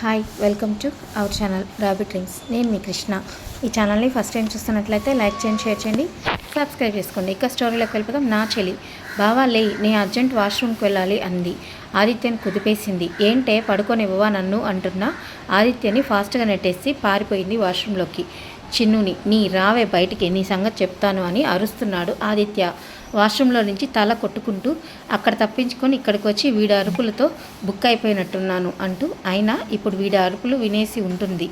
Hi welcome to our channel rabbit dreams నేను మీ కృష్ణ. ఈ ఛానల్ని ఫస్ట్ టైం చూస్తున్నట్లయితే లైక్ చేయండి షేర్ చేయండి సబ్స్క్రైబ్ చేసుకోండి. ఇక స్టోరీలోకి వెళ్ళిపోతాం నా చెల్లి బావా లే నీ అర్జెంట్ వాష్రూమ్కి వెళ్ళాలి అంది. ఆదిత్యని కుదిపేసింది. ఏంటే పడుకోనివ్వవా నన్ను? అంటున్నా ఆదిత్యని ఫాస్ట్గా నెట్టేసి పారిపోయింది వాష్రూమ్లోకి చిన్నుని నీ రావే బయటికి నీ సంగతి చెప్తాను అని అరుస్తున్నాడు ఆదిత్య. వాష్రూమ్లో నుంచి తల కొట్టుకుంటూ అక్కడ తప్పించుకొని ఇక్కడికి వచ్చి వీడి అరుపులతో బుక్ అయిపోయినట్టున్నాను అంటూ అయినా ఇప్పుడు వీడి అరుపులు వినేసి ఉంటుంది.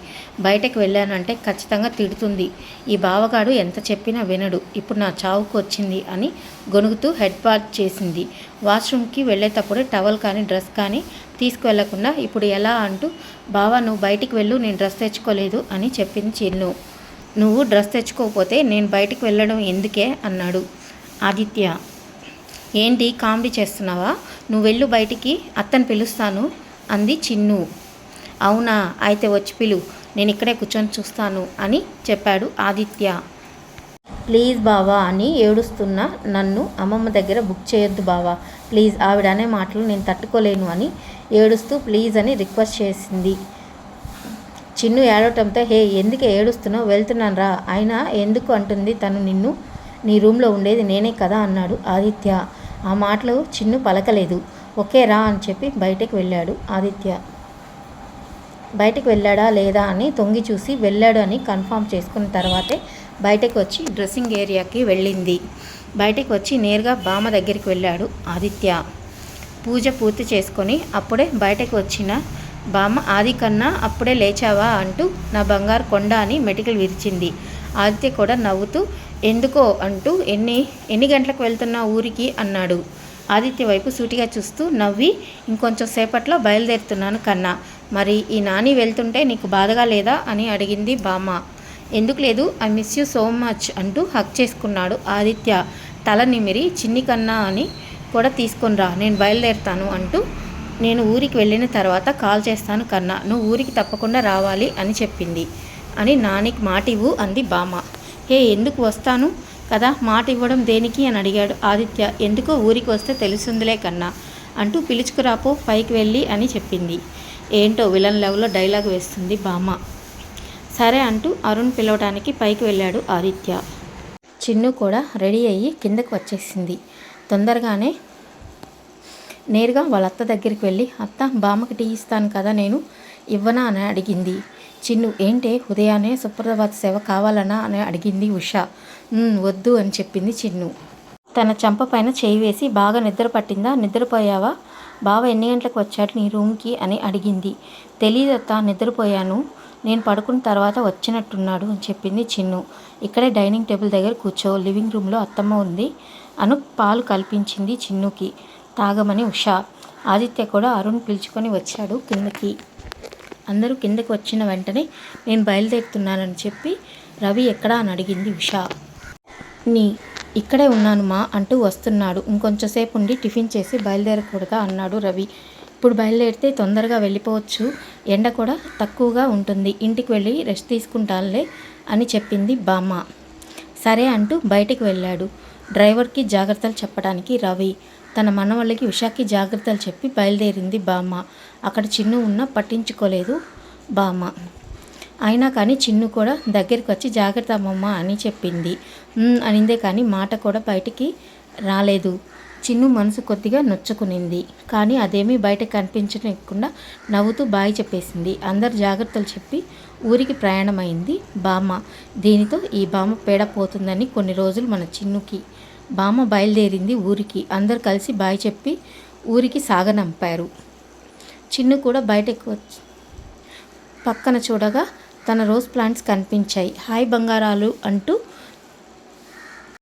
బయటకు వెళ్ళానంటే ఖచ్చితంగా తిడుతుంది. ఈ బావగాడు ఎంత చెప్పినా వినడు. ఇప్పుడు నా చావుకు వచ్చింది అని గొనుగుతూ హెడ్ బాత్ చేసింది. వాష్రూమ్కి వెళ్ళేటప్పుడే టవల్ కానీ డ్రెస్ కానీ తీసుకువెళ్ళకుండా ఇప్పుడు ఎలా? అంటూ బావా నువ్వు బయటికి వెళ్ళు నేను డ్రెస్ తెచ్చుకోలేదు అని చెప్పింది చిన్ను. నువ్వు డ్రెస్ తెచ్చుకోకపోతే నేను బయటికి వెళ్ళడం ఎందుకే? అన్నాడు ఆదిత్య. ఏంటి కామెడీ చేస్తున్నావా? నువ్వు వెళ్ళు బయటికి అత్తని పిలుస్తాను అంది చిన్ను. అవునా? అయితే వచ్చి పిలు. నేను ఇక్కడే కూర్చొని చూస్తాను అని చెప్పాడు ఆదిత్య. ప్లీజ్ బావా అని ఏడుస్తున్న నన్ను అమ్మమ్మ దగ్గర బుక్ చేయొద్దు బావా. ప్లీజ్ ఆవిడ అనే మాటలు నేను తట్టుకోలేను అని ఏడుస్తూ ప్లీజ్ అని రిక్వెస్ట్ చేసింది. చిన్ను ఏడవటంతో హే ఎందుకు ఏడుస్తున్నావు? వెళ్తున్నాను రా అయినా ఎందుకు అంటుంది? తను నిన్ను నీ రూమ్లో ఉండేది నేనే కదా అన్నాడు ఆదిత్య. ఆ మాటలు చిన్ను పలకలేదు. ఓకే రా అని చెప్పి బయటకు వెళ్ళాడు ఆదిత్య. బయటకు వెళ్ళాడా లేదా అని తొంగి చూసి వెళ్ళాడు అని కన్ఫామ్ చేసుకున్న తర్వాతే బయటకు వచ్చి డ్రెస్సింగ్ ఏరియాకి వెళ్ళింది. బయటకు వచ్చి నేరుగా బామ్మ దగ్గరికి వెళ్ళాడు ఆదిత్య. పూజ పూర్తి చేసుకొని అప్పుడే బయటకు వచ్చిన బామ్మ ఆది కన్నా అప్పుడే లేచావా అంటూ నా బంగారు కొండ అని మెటికలు విరిచింది. ఆదిత్య కూడా నవ్వుతూ ఎందుకో అంటూ ఎన్ని ఎన్ని గంటలకు వెళ్తున్నా ఊరికి? అన్నాడు. ఆదిత్య వైపు సూటిగా చూస్తూ నవ్వి ఇంకొంచెం సేపట్లో బయలుదేరుతున్నాను కన్నా. మరి ఈ నాని వెళ్తుంటే నీకు బాధగా లేదా? అని అడిగింది బామ్మ. ఎందుకు లేదు I miss you so much అంటూ హక్ చేసుకున్నాడు ఆదిత్య. తల నిమిరి చిన్ని కన్నా అని కూడా తీసుకుని రా నేను బయలుదేరుతాను అంటూ నేను ఊరికి వెళ్ళిన తర్వాత కాల్ చేస్తాను కన్నా నువ్వు ఊరికి తప్పకుండా రావాలి అని చెప్పింది. అని నానికి మాట ఇవ్వు అంది బామ్మ. హే ఎందుకు వస్తాను? కదా మాట ఇవ్వడం దేనికి అని అడిగాడు ఆదిత్య. ఎందుకో ఊరికి వస్తే తెలుసుందిలే కన్నా అంటూ పిలుచుకురాపో పైకి వెళ్ళి అని చెప్పింది. ఏంటో విలన్ లెవెల్లో డైలాగ్ వేస్తుంది బామ్మ. సరే అంటూ అరుణ్ పిలవడానికి పైకి వెళ్ళాడు ఆదిత్య. చిన్ను కూడా రెడీ అయ్యి కిందకు వచ్చేసింది. తొందరగానే నేరుగా వాళ్ళ అత్త దగ్గరికి వెళ్ళి అత్త బామ్మకి టీ ఇస్తాను కదా నేను ఇవ్వనా? అని అడిగింది. చిన్ను ఏంటే? ఉదయాన్నే సుప్రభాత సేవ కావాలనా? అని అడిగింది ఉష. వద్దు అని చెప్పింది చిన్ను. తన చంప పైన చేయి వేసి బాగా నిద్ర పట్టిందా? నిద్రపోయావా? బావ ఎన్ని గంటలకు వచ్చాడు నీ రూమ్కి? అని అడిగింది. తెలియదత్తా నిద్రపోయాను. నేను పడుకున్న తర్వాత వచ్చినట్టున్నాడు అని చెప్పింది చిన్ను. ఇక్కడే డైనింగ్ టేబుల్ దగ్గర కూర్చో లివింగ్ రూమ్లో అత్తమ్మ ఉంది అను పాలు కల్పించింది చిన్నుకి. తాగమని ఉష. ఆదిత్య కూడా అరుణ్ పిలుచుకొని వచ్చాడు కిందకి. అందరూ కిందకి వచ్చిన వెంటనే నేను బయలుదేరుతున్నానని చెప్పి రవి ఎక్కడా అని అడిగింది ఉష. నీ ఇక్కడే ఉన్నాను మా అంటూ వస్తున్నాడు. ఇంకొంచెం సేపు ఉండి టిఫిన్ చేసి బయలుదేరకూడదా అన్నాడు రవి. ఇప్పుడు బయలుదేరితే తొందరగా వెళ్ళిపోవచ్చు. ఎండ కూడా తక్కువగా ఉంటుంది. ఇంటికి వెళ్ళి రెస్ట్ తీసుకుంటానులే అని చెప్పింది బామ్మ. సరే అంటూ బయటికి వెళ్ళాడు. డ్రైవర్కి జాగ్రత్తలు చెప్పడానికి రవి. తన మనవళ్ళకి ఉషాకి జాగ్రత్తలు చెప్పి బయలుదేరింది బామ్మ. అక్కడ చిన్ను ఉన్నా పట్టించుకోలేదు బామ్మ. అయినా కానీ చిన్ను కూడా దగ్గరికి వచ్చి జాగ్రత్త అమ్మమ్మ అని చెప్పింది. అనిందే కానీ మాట కూడా బయటికి రాలేదు. చిన్ను మనసు కొద్దిగా నొచ్చుకునింది. కానీ అదేమీ బయట కనిపించకుండా నవ్వుతూ బాయ్ చెప్పేసింది. అందరు జాగ్రత్తలు చెప్పి ఊరికి ప్రయాణమైంది బామ్మ. దీనితో ఈ బామ్మ పేడ పోతుందని కొన్ని రోజులు మన చిన్నుకి బామ్మ బయలుదేరింది ఊరికి. అందరు కలిసి బాయ్ చెప్పి ఊరికి సాగనంపారు. చిన్ను కూడా బయటకు వచ్చి పక్కన చూడగా తన రోజ్ ప్లాంట్స్ కనిపించాయి. హాయ్ బంగారాలు అంటూ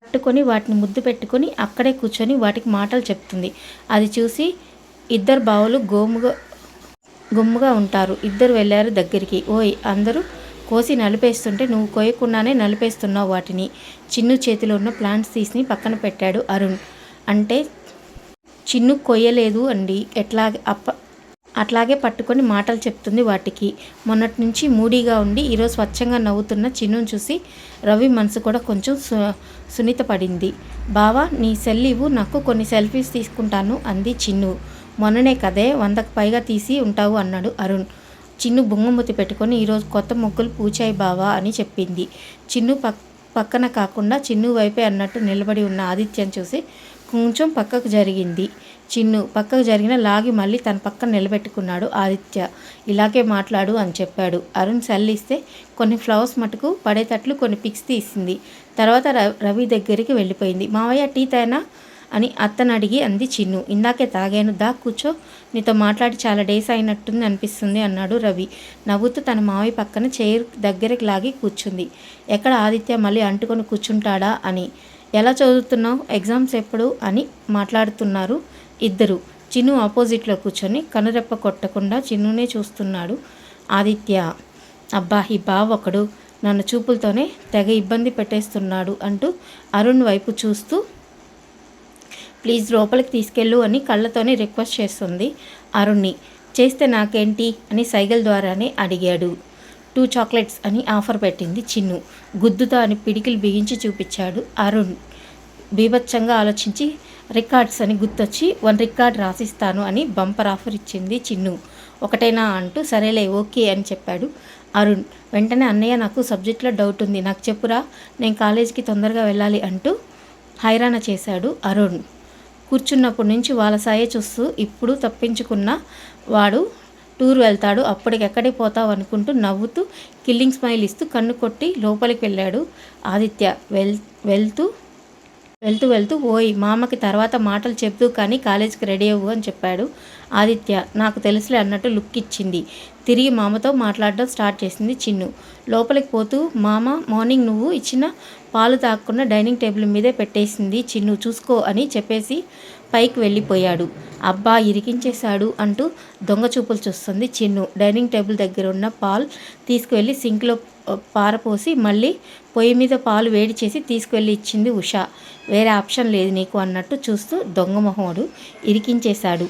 పట్టుకొని వాటిని ముద్దు పెట్టుకొని అక్కడే కూర్చొని వాటికి మాటలు చెప్తుంది. అది చూసి ఇద్దరు బావులు గోముగా గుమ్ముగా ఉంటారు. ఇద్దరు వెళ్ళారు దగ్గరికి. ఓయ్ అందరూ కోసి నలిపేస్తుంటే నువ్వు కోయకుండానే నలిపేస్తున్నావు వాటిని. చిన్ను చేతిలో ఉన్న ప్లాంట్స్ తీసి పక్కన పెట్టాడు అరుణ్. అంటే చిన్ను కొయ్యలేదు అండి. ఎట్లా అప్ప అట్లాగే పట్టుకొని మాటలు చెప్తుంది వాటికి. మొన్నటి నుంచి మూడీగా ఉండి ఈరోజు స్వచ్ఛంగా నవ్వుతున్న చిన్నును చూసి రవి మనసు కూడా కొంచెం సు సున్నితపడింది బావా నీ సెల్ ఇవ్వు నాకు కొన్ని సెల్ఫీస్ తీసుకుంటాను అంది చిన్ను. మొన్ననే కదే వందకు పైగా తీసి ఉంటావు అన్నాడు అరుణ్. చిన్ను బొంగుమూతి పెట్టుకొని ఈరోజు కొత్త ముగ్గులు పూచాయి బావా అని చెప్పింది. చిన్ను పక్ పక్కన కాకుండా చిన్ను వైపే అన్నట్టు నిలబడి ఉన్న ఆదిత్యం చూసి కొంచెం పక్కకు జరిగింది. చిన్ను పక్కకు జరిగిన లాగి మళ్ళీ తన పక్కన నిలబెట్టుకున్నాడు ఆదిత్య. ఇలాగే మాట్లాడు అని చెప్పాడు. అరుణ్ సల్లిస్తే కొన్ని ఫ్లవర్స్ మటుకు పడేటట్లు కొన్ని పిక్స్ తీసింది. తర్వాత రవి దగ్గరికి వెళ్ళిపోయింది. మావయ్య టీ తేనా అని అత్తను అడిగి అంది చిన్ను. ఇందాకే తాగాను. దా కూర్చో. నీతో మాట్లాడి చాలా డేస్ అయినట్టుంది అనిపిస్తుంది అన్నాడు రవి. నవ్వుతూ తన మావి పక్కన చైర్ దగ్గరికి లాగి కూర్చుంది. ఎక్కడ ఆదిత్య మళ్ళీ అంటుకొని కూర్చుంటాడా అని. ఎలా చదువుతున్నావు? ఎగ్జామ్స్ ఎప్పుడు? అని మాట్లాడుతున్నారు ఇద్దరు. చిన్ను ఆపోజిట్లో కూర్చొని కనురెప్ప కొట్టకుండా చిన్నునే చూస్తున్నాడు ఆదిత్య. అబ్బా ఈ బావ ఒకడు. నన్ను చూపులతోనే తెగ ఇబ్బంది పెట్టేస్తున్నాడు అంటూ అరుణ్ వైపు చూస్తూ ప్లీజ్ లోపలికి తీసుకెళ్ళు అని కళ్ళతోనే రిక్వెస్ట్ చేస్తుంది అరుణ్ని. చేస్తే నాకేంటి? అని సైగల్ ద్వారానే అడిగాడు. టూ చాక్లెట్స్ అని ఆఫర్ పెట్టింది చిన్ను. గుద్దుతో అని పిడికిలు బిగించి చూపించాడు అరుణ్. బీభత్సంగా ఆలోచించి రికార్డ్స్ అని గుర్తొచ్చి వన్ రికార్డ్ రాసిస్తాను అని బంపర్ ఆఫర్ ఇచ్చింది చిన్ను. ఒకటేనా అంటూ సరేలే ఓకే అని చెప్పాడు అరుణ్. వెంటనే అన్నయ్య నాకు సబ్జెక్ట్లో డౌట్ ఉంది. నాకు చెప్పురా నేను కాలేజీకి తొందరగా వెళ్ళాలి అంటూ హైరాణ చేశాడు అరుణ్. కూర్చున్నప్పటి నుంచి వాళ్ళ సాయే చూస్తూ ఇప్పుడు తప్పించుకున్న వాడు టూర్ వెళ్తాడు. అప్పటికెక్కడికి పోతావు అనుకుంటూ నవ్వుతూ కిల్లింగ్ స్మైల్ ఇస్తూ కన్ను కొట్టి లోపలికి వెళ్ళాడు ఆదిత్య. వెల్ వెళ్తూ వెళ్తూ వెళ్తూ ఓయ్ మామకి తర్వాత మాటలు చెప్తూ కానీ కాలేజీకి రెడీ అవ్వు అని చెప్పాడు ఆదిత్య. నాకు తెలుసులే అన్నట్టు లుక్ ఇచ్చింది. తిరిగి మామతో మాట్లాడడం స్టార్ట్ చేసింది చిన్ను. లోపలికి పోతూ మామ మార్నింగ్ నువ్వు ఇచ్చిన పాలు తాగకుండా డైనింగ్ టేబుల్ మీదే పెట్టేసింది చిన్ను చూసుకో అని చెప్పేసి పైకి వెళ్ళిపోయాడు. అబ్బా ఇరికించేశాడు అంటూ దొంగ చూపులు చూస్తుంది చిన్ను. డైనింగ్ టేబుల్ దగ్గర ఉన్న పాలు తీసుకువెళ్ళి సింక్లో పారపోసి మళ్ళీ పొయ్యి మీద పాలు వేడి చేసి తీసుకువెళ్ళి ఇచ్చింది ఉషా. వేరే ఆప్షన్ లేదు నీకు అన్నట్టు చూస్తూ దొంగ మొహోడు ఇరికించేశాడు.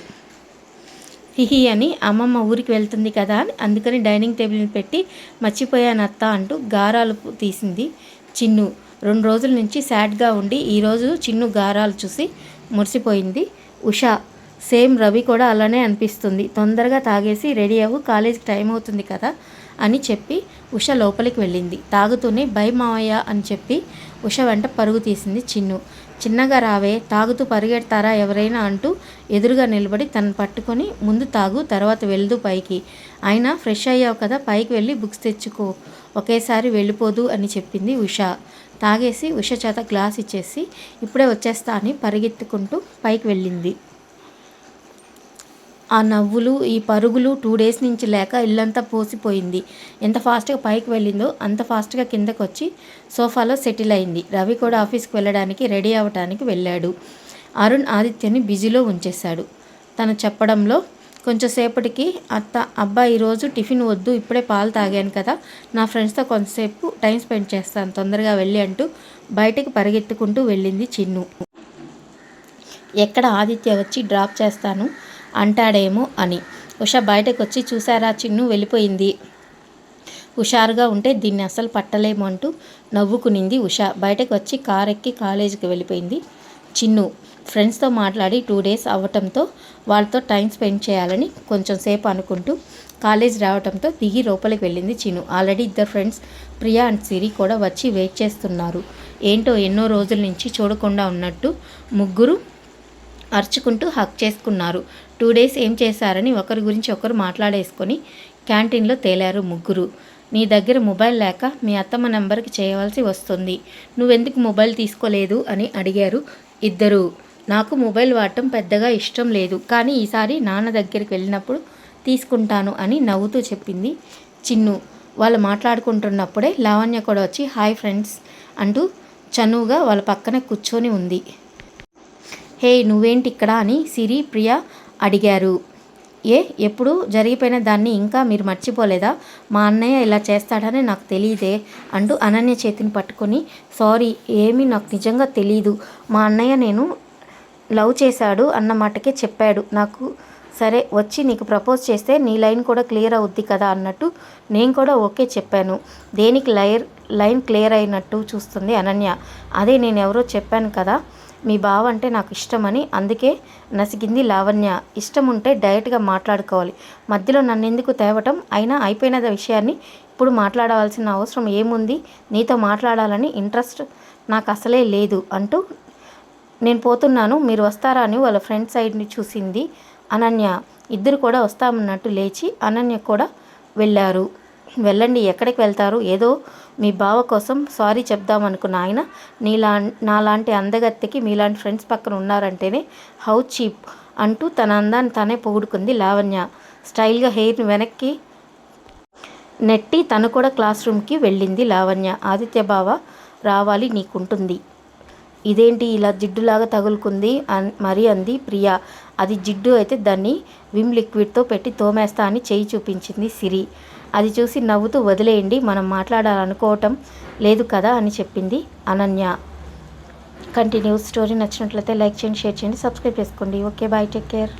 హిహి అని అమ్మమ్మ ఊరికి వెళ్తుంది కదా అని అందుకని డైనింగ్ టేబుల్ని పెట్టి మర్చిపోయాను అత్త అంటూ గారాలు తీసింది చిన్ను. రెండు రోజుల నుంచి సాడ్గా ఉండి ఈరోజు చిన్ను గారాలు చూసి మురిసిపోయింది ఉషా. సేమ్ రవి కూడా అలానే అనిపిస్తుంది. తొందరగా తాగేసి రెడీ అవ్వు కాలేజీకి టైం అవుతుంది కదా అని చెప్పి ఉష లోపలికి వెళ్ళింది. తాగుతూనే భయ మావయ్య అని చెప్పి ఉష వెంట పరుగు తీసింది చిన్ను. చిన్నగా రావే తాగుతూ పరిగెడతారా ఎవరైనా అంటూ ఎదురుగా నిలబడి తను పట్టుకొని ముందు తాగు తర్వాత వెళ్దు పైకి. అయినా ఫ్రెష్ అయ్యావు కదా పైకి వెళ్ళి బుక్స్ తెచ్చుకో. ఒకేసారి వెళ్ళిపోదు అని చెప్పింది ఉష. తాగేసి ఉష చేత గ్లాస్ ఇచ్చేసి ఇప్పుడే వచ్చేస్తా అని పరిగెత్తుకుంటూ పైకి వెళ్ళింది. ఆ నవ్వులు ఈ పరుగులు టూ డేస్ నుంచి లేక ఇల్లంతా పోసిపోయింది. ఎంత ఫాస్ట్గా పైకి వెళ్ళిందో అంత ఫాస్ట్గా కిందకు వచ్చి సోఫాలో సెటిల్ అయింది. రవి కూడా ఆఫీస్కి వెళ్ళడానికి రెడీ అవ్వటానికి వెళ్ళాడు. అరుణ్ ఆదిత్యని బిజీలో ఉంచేశాడు. తను చెప్పడంలో కొంచెంసేపటికి అత్త అబ్బా ఈరోజు టిఫిన్ వద్దు ఇప్పుడే పాలు తాగాను కదా నా ఫ్రెండ్స్తో కొంతసేపు టైం స్పెండ్ చేస్తాను తొందరగా వెళ్ళి అంటూ బయటకు పరిగెత్తుకుంటూ వెళ్ళింది చిన్ను. ఎక్కడ ఆదిత్య వచ్చి డ్రాప్ చేస్తాను? అంటాడేమో అని. ఉష బయటకు వచ్చి చూసారా చిన్ను వెళ్ళిపోయింది. హుషారుగా ఉంటే దీన్ని అసలు పట్టలేము అంటూ నవ్వుకునింది ఉష. బయటకు వచ్చి కార్ ఎక్కి కాలేజీకి వెళ్ళిపోయింది చిన్ను. ఫ్రెండ్స్తో మాట్లాడి టూ డేస్ అవ్వటంతో వాళ్ళతో టైం స్పెండ్ చేయాలని కొంచెం సేపు అనుకుంటూ కాలేజ్ రావటంతో దిగి లోపలికి వెళ్ళింది చిన్ను. ఆల్రెడీ ఇద్దరు ఫ్రెండ్స్ ప్రియా అండ్ సిరి కూడా వచ్చి వెయిట్ చేస్తున్నారు. ఏంటో ఎన్నో రోజుల నుంచి చూడకుండా ఉన్నట్టు ముగ్గురు అరుచుకుంటూ హక్ చేసుకున్నారు. టూ డేస్ ఏం చేశారని ఒకరి గురించి ఒకరు మాట్లాడేసుకొని క్యాంటీన్లో తేలారు ముగ్గురు. నీ దగ్గర మొబైల్ లేక మీ అత్తమ్మ నెంబర్కి చేయవలసి వస్తుంది. నువ్వెందుకు మొబైల్ తీసుకోలేదు అని అడిగారు ఇద్దరు. నాకు మొబైల్ వాడటం పెద్దగా ఇష్టం లేదు. కానీ ఈసారి నాన్న దగ్గరికి వెళ్ళినప్పుడు తీసుకుంటాను అని నవ్వుతూ చెప్పింది చిన్ను. వాళ్ళు మాట్లాడుకుంటున్నప్పుడే లావణ్య కూడా వచ్చి హాయ్ ఫ్రెండ్స్ అంటూ చనువుగా వాళ్ళ పక్కన కూర్చొని ఉంది. హే నువ్వేంటి ఇక్కడ అని సిరి ప్రియా అడిగారు. ఏ ఎప్పుడు జరిగిపోయిన దాన్ని ఇంకా మీరు మర్చిపోలేదా? మా అన్నయ్య ఇలా చేస్తాడని నాకు తెలియదే అంటూ అనన్య చేతిని పట్టుకొని సారీ ఏమీ నాకు నిజంగా తెలియదు మా అన్నయ్య నేను లవ్ చేశాడు అన్న మాటకే చెప్పాడు. నాకు సరే వచ్చి నీకు ప్రపోజ్ చేస్తే నీ లైన్ కూడా క్లియర్ అవుద్ది కదా అన్నట్టు నేను కూడా ఓకే చెప్పాను. దేనికి లైర్ లైన్ క్లియర్ అయినట్టు చూస్తుంది అనన్య. అదే నేను ఎవరో చెప్పాను కదా మీ బావ అంటే నాకు ఇష్టమని అందుకే నసిగింది లావణ్య. ఇష్టం ఉంటే డైరెక్ట్గా మాట్లాడుకోవాలి. మధ్యలో నన్ను ఎందుకు తేవటం? అయినా అయిపోయిన విషయాన్ని ఇప్పుడు మాట్లాడవలసిన అవసరం ఏముంది? నీతో మాట్లాడాలని ఇంట్రెస్ట్ నాకు అసలే లేదు అంటూ నేను పోతున్నాను. మీరు వస్తారా అని వాళ్ళ ఫ్రెండ్ సైడ్ని చూసింది అనన్య. ఇద్దరు కూడా వస్తామన్నట్టు లేచి అనన్య కూడా వెళ్ళారు. వెళ్ళండి ఎక్కడికి వెళ్తారు? ఏదో మీ బావ కోసం సారీ చెప్దామనుకున్న ఆయన నీలా నాలాంటి అందగత్తెకి మీలాంటి ఫ్రెండ్స్ పక్కన ఉన్నారంటేనే హౌ చీప్ అంటూ తన అందాన్ని తనే పొగుడుకుంది లావణ్య. స్టైల్గా హెయిర్ని వెనక్కి నెట్టి తను కూడా క్లాస్ రూమ్కి వెళ్ళింది లావణ్య. ఆదిత్య బావ రావాలి నీకుంటుంది. ఇదేంటి ఇలా జిడ్డులాగా తగులుకుంది అన్ మరి అంది ప్రియా. అది జిడ్డు అయితే దాన్ని విమ్ లిక్విడ్తో పెట్టి తోమేస్తా అని చేయి చూపించింది సిరి. అది చూసి నవ్వుతూ వదిలేయండి మనం మాట్లాడాలనుకోవటం లేదు కదా అని చెప్పింది అనన్య. కంటిన్యూస్ స్టోరీ నచ్చినట్లయితే లైక్ చేయండి షేర్ చేయండి సబ్స్క్రైబ్ చేసుకోండి. Okay bye take care.